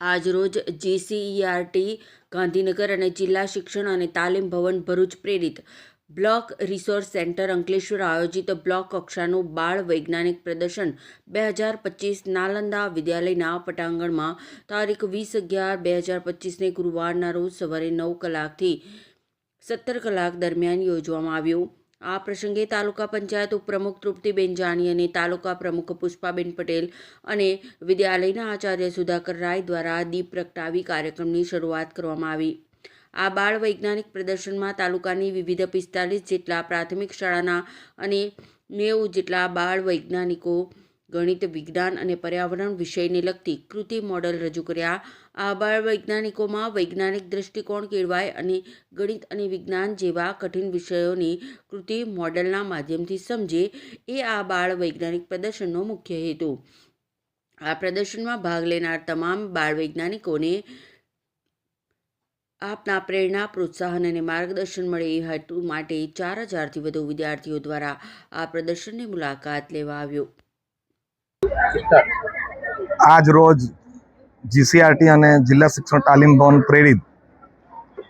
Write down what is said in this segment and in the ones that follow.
આજરોજ જીસીઈઆરટી ગાંધીનગર અને જિલ્લા શિક્ષણ અને તાલીમ ભવન ભરૂચ પ્રેરિત બ્લોક રિસોર્સ સેન્ટર અંકલેશ્વર આયોજિત બ્લોક કક્ષાનું બાળ વૈજ્ઞાનિક પ્રદર્શન બે હજાર પચીસ નાલંદા વિદ્યાલયના પટાંગણમાં તારીખ વીસ અગિયાર બે હજાર પચીસને ગુરુવારના રોજ સવારે નવ કલાકથી સત્તર કલાક દરમિયાન યોજવામાં આવ્યું. આ પ્રસંગે તાલુકા પંચાયત ઉપપ્રમુખ તૃપ્તિબેન જાની અને તાલુકા પ્રમુખ પુષ્પાબેન પટેલ અને વિદ્યાલયના આચાર્ય સુધાકર રાય દ્વારા દીપ પ્રગટાવી કાર્યક્રમની શરૂઆત કરવામાં આવી. આ બાળ વૈજ્ઞાનિક પ્રદર્શનમાં તાલુકાની વિવિધ પિસ્તાલીસ જેટલા પ્રાથમિક શાળાના અને નેવું જેટલા બાળ વૈજ્ઞાનિકો ગણિત, વિજ્ઞાન અને પર્યાવરણ વિષયને લગતી કૃતિ મોડલ રજૂ કર્યા. આ બાળ વૈજ્ઞાનિકોમાં વૈજ્ઞાનિક દૃષ્ટિકોણ કેળવાય અને ગણિત અને વિજ્ઞાન જેવા કઠિન વિષયોની કૃતિ મોડલના માધ્યમથી સમજે એ આ બાળ વૈજ્ઞાનિક પ્રદર્શનનો મુખ્ય હેતુ. આ પ્રદર્શનમાં ભાગ લેનાર તમામ બાળ વૈજ્ઞાનિકોને આપના પ્રેરણા, પ્રોત્સાહન અને માર્ગદર્શન મળે એ હેતુ માટે ચાર હજારથી વધુ વિદ્યાર્થીઓ દ્વારા આ પ્રદર્શનની મુલાકાત લેવા આવ્યો. આજ રોજ જીસીઆરટી અને જિલ્લા શિક્ષણ તાલીમ ભવન પ્રેરિત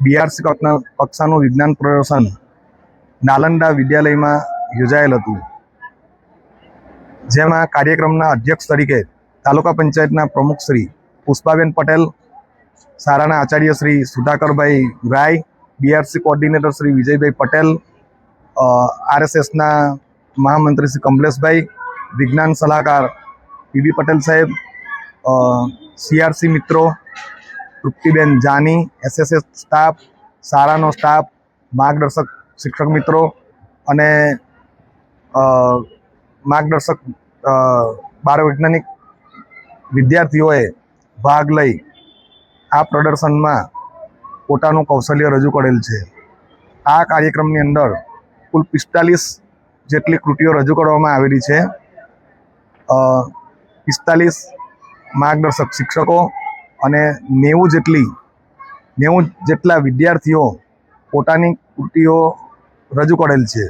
બીઆરસી કક્ષા કક્ષાનું વિજ્ઞાન પ્રદર્શન નાલંદા વિદ્યાલયમાં યોજાયેલ હતું. જેમાં કાર્યક્રમના અધ્યક્ષ તરીકે તાલુકા પંચાયતના પ્રમુખ શ્રી પુષ્પાબેન પટેલ શાળાના આચાર્ય શ્રી સુધાકરભાઈ રાય, બીઆરસી કોઓર્ડિનેટર શ્રી વિજયભાઈ પટેલ આરએસએસના મહામંત્રી શ્રી કમલેશભાઈ, વિજ્ઞાન સલાહકાર પીબી પટેલ સાહેબ સીઆરસી મિત્રો, તૃપ્તિબેન જાની એસએસએસ સ્ટાફ શાળાનો સ્ટાફ, માર્ગદર્શક શિક્ષક મિત્રો અને માર્ગદર્શક બાળવૈજ્ઞાનિક વિદ્યાર્થીઓએ ભાગ લઈ આ પ્રદર્શનમાં પોતાનું કૌશલ્ય રજૂ કરેલ છે. આ કાર્યક્રમની અંદર કુલ પિસ્તાલીસ જેટલી કૃતિઓ રજૂ કરવામાં આવેલી છે. પિસ્તાલીસ માર્ગદર્શક શિક્ષકો અને નેવું જેટલી નેવું જેટલા વિદ્યાર્થીઓ પોતાની કૃતિઓ રજૂ કરેલ છે.